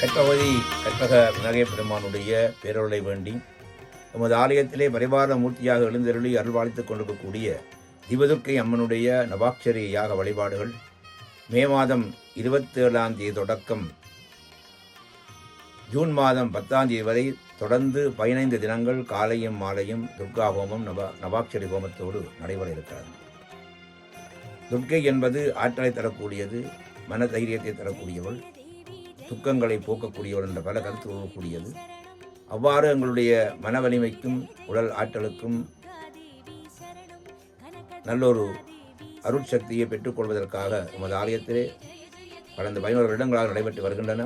பசுபதி கற்பக விநாயக பெருமானுடைய பேரொருளை வேண்டி நமது ஆலயத்திலே பரிவார மூர்த்தியாக எழுந்தருளி அருள்வாளித்துக் கொண்டிருக்கக்கூடிய திவதுர்க்கை அம்மனுடைய நவாட்சரி யாக வழிபாடுகள். மே மாதம் இருபத்தேழாம் தேதி தொடக்கம். ஜூன் மாதம் பத்தாம் தேதி வரை தொடர்ந்து பதினைந்து தினங்கள் காலையும் மாலையும் துர்கா ஹோமம் நவ நவாட்சரி ஹோமத்தோடு நடைபெற இருக்கிறது. துர்க்கை என்பது ஆற்றலை தரக்கூடியது மன தைரியத்தை தரக்கூடியவள். துக்கங்களை போக்கக்கூடியவர் என்ற பல கருத்து கூடியது அவ்வாறு எங்களுடைய மன வலிமைக்கும் உடல் ஆற்றலுக்கும் நல்லொரு அருட்சக்தியை பெற்றுக்கொள்வதற்காக நமது ஆலயத்திலே கடந்த பதினோரு வருடங்களாக நடைபெற்று வருகின்றன.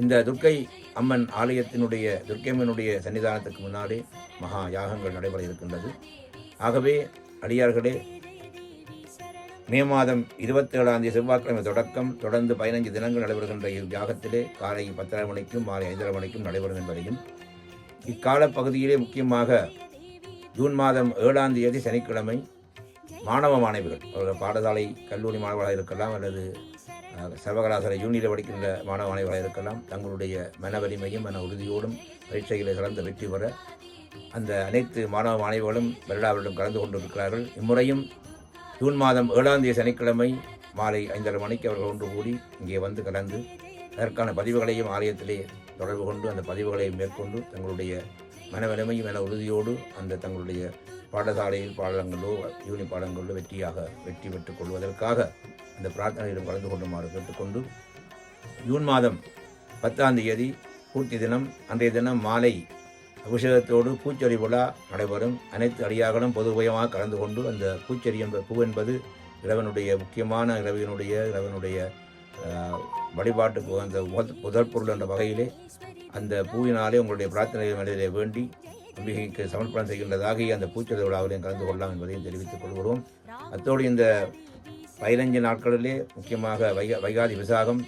இந்த துர்க்கை அம்மன் ஆலயத்தினுடைய துர்க்கை அம்மனுடைய சன்னிதானத்துக்கு முன்னாடி மகா யாகங்கள் நடைபெற இருக்கின்றது. ஆகவே அடியார்களே மே மாதம் இருபத்தேழாம் தேதி செவ்வாய்க்கிழமை தொடக்கம். தொடர்ந்து பதினைஞ்சு தினங்கள் நடைபெறுகின்ற இவ்யாகத்திலே காலை பத்தரை மணிக்கும் மாலை ஐந்தரை மணிக்கும் நடைபெறும் என்பதையும் இக்கால பகுதியிலே முக்கியமாக ஜூன் மாதம் ஏழாம் தேதி சனிக்கிழமை மாணவ மாணவிகள் அவர்கள் பாடசாலை கல்லூரி மாணவர்களாக இருக்கலாம் அல்லது சர்வகலாசாலை யூனியில் படிக்கின்ற மாணவ மாணவிகளாக இருக்கலாம். தங்களுடைய மன வலிமையும் மன உறுதியோடும் பரீட்சைகளை கலந்து வெற்றி பெற அந்த அனைத்து மாணவ மாணவிகளும் வருடாவிடம் கலந்து கொண்டிருக்கிறார்கள். இம்முறையும் ஜூன் மாதம் ஏழாம் தேதி சனிக்கிழமை மாலை ஐந்தரை மணிக்கு அவர்கள் ஒன்று கூடி இங்கே வந்து கலந்து அதற்கான பதிவுகளையும் ஆலயத்திலே தொடர்பு கொண்டு அந்த பதிவுகளையும் மேற்கொண்டு தங்களுடைய மனவலிமையும் என உறுதியோடு அந்த தங்களுடைய பாடசாலையில் பாடங்களோ யூனி பாடங்களோ வெற்றியாக வெற்றி பெற்றுக் கொள்வதற்காக அந்த பிரார்த்தனையிலும் கலந்து கொள்ளுமாறு கேட்டுக்கொண்டு ஜூன் மாதம் பத்தாம் தேதி பூர்த்தி தினம் அன்றைய தினம் மாலை அபிஷேகத்தோடு பூச்சொரி விழா நடைபெறும். அனைத்து அடியார்களும் பொதுபயமாக கலந்து கொண்டு அந்த பூச்செரி என்ப பூ என்பது இறைவனுடைய முக்கியமான இறைவனுடைய இறைவனுடைய வழிபாட்டு வழிபாட்டுக்கு அந்த முதல் முதற் பொருள் என்ற வகையிலே அந்த பூவினாலே உங்களுடைய பிரார்த்தனை நிலையிலே வேண்டி அம்பிகைக்கு சமர்ப்பணம் செய்கின்றதாக அந்த பூச்சொரி விழாவிலையும் கலந்து கொள்ளலாம் என்பதையும் தெரிவித்துக் கொள்கிறோம். அத்தோடு இந்த பதினைஞ்சு நாட்களிலே முக்கியமாக வைகா வைகாதி விசாகம்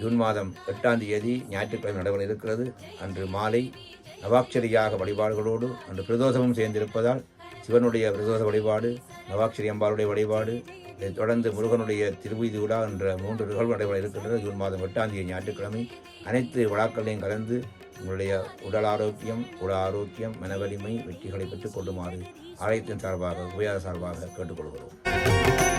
ஜூன் மாதம் எட்டாம் தேதி ஞாயிற்றுக்கிழமை நடைபெற இருக்கிறது அன்று மாலை நவாட்சரியாக வழிபாடுகளோடு அன்று பிரதோஷமும் சேர்ந்திருப்பதால் சிவனுடைய பிரதோஷ வழிபாடு நவாட்சரி அம்பாளுடைய வழிபாடு இதைத் தொடர்ந்து முருகனுடைய திருவீதி விழா என்ற மூன்று நிகழ்வு நடைபெற இருக்கின்றது ஜூன் மாதம் எட்டாம் தேதி ஞாயிற்றுக்கிழமை அனைத்து விழாக்களையும் கலந்து உங்களுடைய உடல் ஆரோக்கியம் உட ஆரோக்கியம் மனவலிமை வெற்றிகளை பெற்றுக் கொள்ளுமாறு ஆலயத்தின் சார்பாக உபயார சார்பாக கேட்டுக்கொள்கிறோம்.